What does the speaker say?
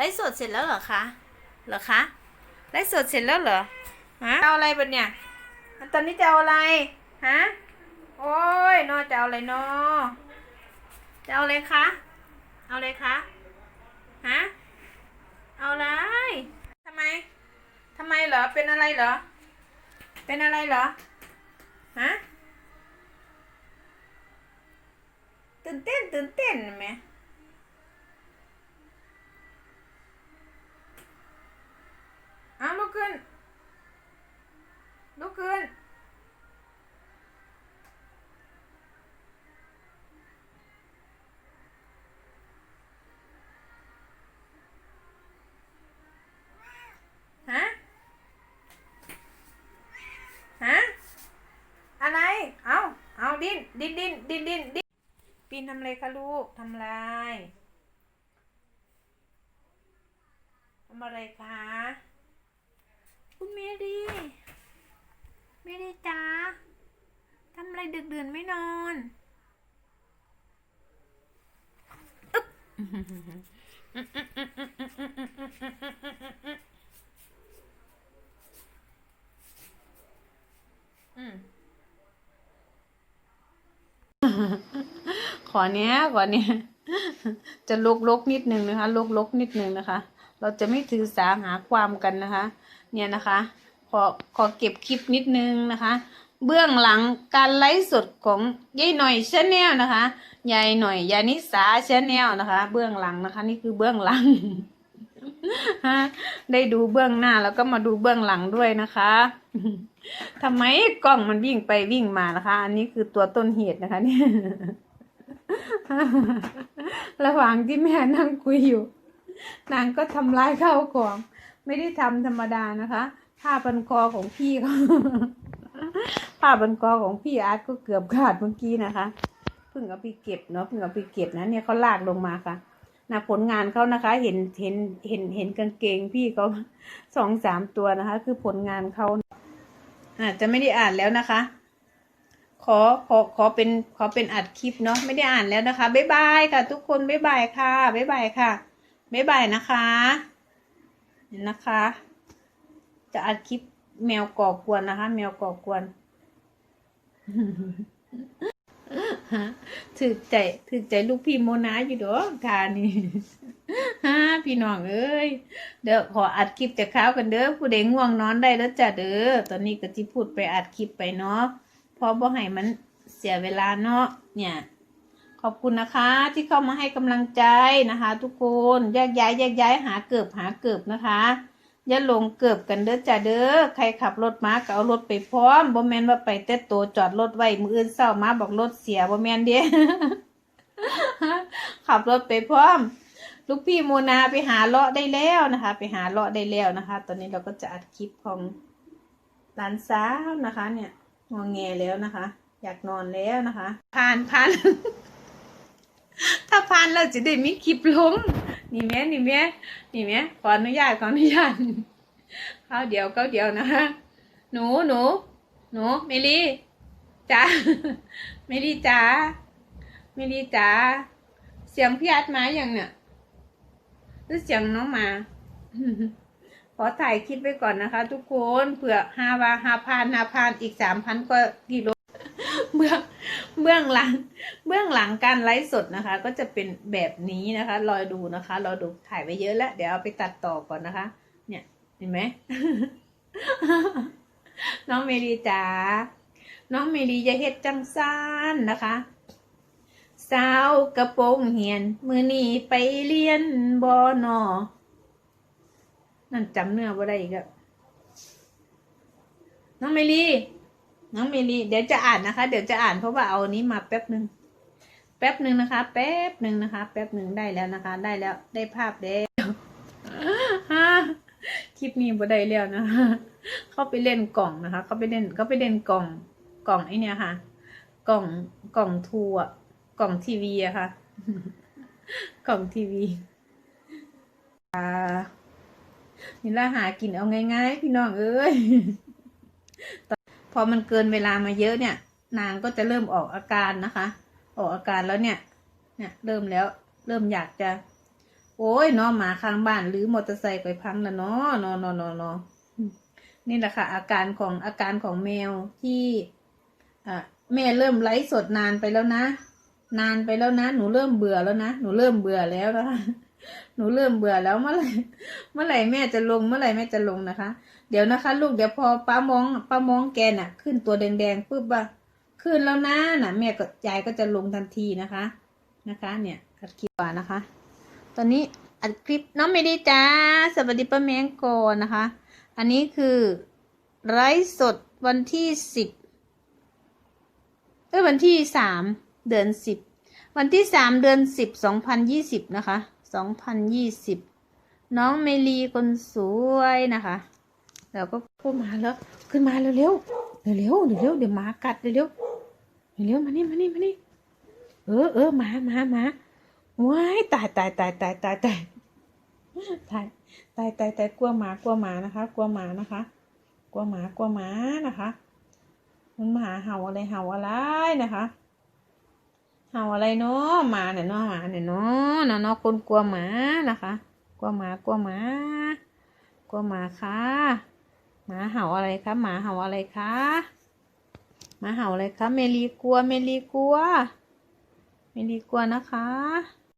ไล่สวดเสร็จแล้วเหรอคะ เหรอคะไลฟ์สดเสร็จแล้วเหรอ ฮะ เอาอะไรบัดเนี่ย ตอนนี้จะเอาอะไร ฮะ โอ้ยนอจะเอาอะไรนอจะเอาอะไรคะ เอาอะไรคะ ฮะ เอาอะไรทำไมทำไมเหรอ เป็นอะไรเหรอ เป็นอะไรเหรอ ฮะ ตื่นเต้นตื่นเต้นไหม เอาลุกขึ้น ลุกขึ้น ฮะ ฮะ อะไร เอาเอา ดิ้นดิ้นดิ้นดิ้นดิ้นปีนทำอะไรคะลูกทำไรทำอะไรคะคุณเมรีเมรีจ้าทำอะไรดึกดื่นไม่นอนอึ๊บอืมข อเนี้ยขอเนี้ยจะลกลกนิดนึงนะคะลกลกนิดนึงนะคะ เราจะไม่ถือสาหาความกันนะคะ เนี่ยนะคะ ขอขอเก็บคลิปนิดนึงนะคะ เบื้องหลังการไลฟ์สดของยายหน่อยชาแนลนะคะยายหน่อยยานิสาชาแนลนะคะ เบื้องหลังนะคะ นี่คือเบื้องหลังได้ดูเบื้องหน้าแล้วก็มาดูเบื้องหลังด้วยนะคะทำไมกล้องมันวิ่งไปวิ่งมานะคะ อันนี้คือตัวต้นเหตุนะคะเนี่ย ระหว่างที่แม่นั่งคุยอยู่ นางก็ทำร้ายข้าวของ ไม่ได้ทำธรรมดานะคะผ้าพันคอของพี่เขาผ้าพันคอของพี่อาร์ตก็เกือบขาดเมื่อกี้นะคะ เพิ่งเอาไปเก็บเนาะเพิ่งเอาไปเก็บนะเนี่ยเขาลากลงมาค่ะนะผลงานเขานะคะ เห็นเห็นเห็นเห็นกางเกงพี่เขาสองสามตัวนะคะ คือผลงานเขาอาจจะไม่ได้อ่านแล้วนะคะ ขอขอขอเป็นขอเป็นอัดคลิปเนาะไม่ได้อ่านแล้วนะคะบ๊ายบายค่ะ ทุกคนบ๊ายบายค่ะบ๊ายบายค่ะบ๊ายบายนะคะเห็นนะคะ จะอัดคลิปแมวก่อกวนนะคะ แมวก่อกวนถือใจถือใจลูกพี่โมนาอยู่ดอกทานี่ฮ่าพี่น้องเอ้ยเดี๋ยวขออัดคลิปจะข้าวกันเด้อผู้ใดง่วงนอนได้แล้วจ้ะเด้อตอนนี้ก็ที่พูดไปอัดคลิปไปเนาะ เพอบ่ให้มันเสียเวลาเนาะเนี่ย ขอบคุณนะคะที่เข้ามาให้กำลังใจนะคะ ทุกคนแยกย้ายแยกย้ายหาเกือบหาเกือบนะคะอย่าหลงเกือบกันเด้อจ้ะเด้อใครขับรถมาก็เอารถไปพร้อมบ่แมนว่าไปแต่โตจอดรถไว้มืออื่นเช้ามาบอกรถเสียบ่แมนเด้ขับรถไปพร้อม ลูกพี่โมนาไปหาเลาะได้แล้วนะคะ ไปหาเลาะได้แล้วนะคะ ตอนนี้เราก็จะอัดคลิปของหลานสาวนะคะ เนี่ย งวงแงแล้วนะคะ อยากนอนแล้วนะคะผ่านผ่านถ้าผ่านเราจะได้มีคลิปลงนี่แม่นี่แม่นี่แม่ขออนุญาตขออนุญาตเข้าวเดียวเข้าวเดียวนะคะหนูหนูหนูเมลี่จ้าเมลี่จ้าเมลี่จ้าเสียงพี่อัดมาอย่างเนี่ยหรือเสียงน้องมา ขอถ่ายคลิปไว้ก่อนนะคะ ทุกคนเผื่อห้าว่าห้าพันห้าพันอีกสามพันก็กิโลเบื้องเบื้องหลัง เบื้องหลังการไลฟ์สดนะคะ ก็จะเป็นแบบนี้นะคะ รอดูนะคะ รอดูถ่ายไว้เยอะแล้ว เดี๋ยวเอาไปตัดต่อก่อนนะคะ เนี่ยเห็นไหมน้องเมรีจ๋าน้องเมรีอย่าเฮ็ดจังซานนะคะสาวกระโปรงเหียน มือนีไปเรียนบอนอ นั่นจำเนื้อบ่ได้อีกแล้วน้องเมลีน้องเมลีเดี๋ยวจะอ่านนะคะ เดี๋ยวจะอ่านเพราะว่าเอานี้มาแป๊บหนึ่งแป๊บหนึ่งนะคะ แป๊บหนึ่งนะคะ แป๊บหนึ่งได้แล้วนะคะ ได้แล้วได้ภาพแล้วคลิปนี้บ่ได้แล้วนะคะเข้าไปเล่นกล่องนะคะ เข้าไปเล่นเขาไปเล่นกล่องกล่องไอเนี่ยค่ะ กล่องกล่องทูอะกล่องทีวีอะค่ะ กล่องทีวีอ่า นี่ละหากินเอาง่ายๆ พี่น้องเอ้ยพอมันเกินเวลามาเยอะเนี่ย นางก็จะเริ่มออกอาการนะคะ ออกอาการแล้วเนี่ย เนี่ยเริ่มแล้ว เริ่มอยากจะ โอ้ยเนาะหมาข้างบ้าน หรือมอเตอร์ไซค์ไปพังแล้วเนาะเนาะนาะเนาะเนอืมนี่แหละค่ะ อาการของอาการของแมวที่อะแม่เริ่มไลฟ์สดนานไปแล้วนะ นานไปแล้วนะ หนูเริ่มเบื่อแล้วนะ หนูเริ่มเบื่อแล้วนะคะ หนูเริ่มเบื่อแล้วเมื่อไหร่เมื่อไหร่แม่จะลงเมื่อไหร่แม่จะลงนะคะ เดี๋ยวนะคะ ลูกเดี๋ยวพอป้ามองป้ามองแกน่ะ ขึ้นตัวแดงๆปุ๊บว่าขึ้นแล้วนะน่ะ แม่ก็ยายก็จะลงทันทีนะคะนะคะ เนี่ยอัดคลิปก่อนะคะ ตอนนี้อัดคลิปน้องไม่ได้จ้าสวัสดีป้าแมงกอนนะคะ อันนี้คือไลฟ์สดวันที่สิบเอ้ยวันที่สามเดือนสิบวันที่สามเดือนสิบสองพันยี่สิบนะคะ สองพันยี่สิบน้องเมลีคนสวยนะคะแล้วก็พูดมาแล้ว ขึ้นมาเร็วเร็วเร็วเร็วเร็วเร็วเดี๋ยวหมากัดเร็วเร็วเร็วมานี่มานี่มานี่เออเออหมาหมาหมาว้ายตายตายตายตายตายตายตายตายตายตายกลัวหมากลัวหมานะคะ กลัวหมานะคะ กลัวหมากลัวหมานะคะ มันมาเห่าอะไรเห่าอะไรนะคะ เห่าอะไรเนาะหมาเนี่ยเนาะหมาเนี่ยเนาะนาะเนาะคนกลัวหมานะคะ กลัวหมากลัวหมากลัวหมาค่ะหมาเห่าอะไรคะหมาเห่าอะไรคะหมาเห่าอะไรคะเมลีกลัวเมลีกลัวเมลีกลัวนะคะ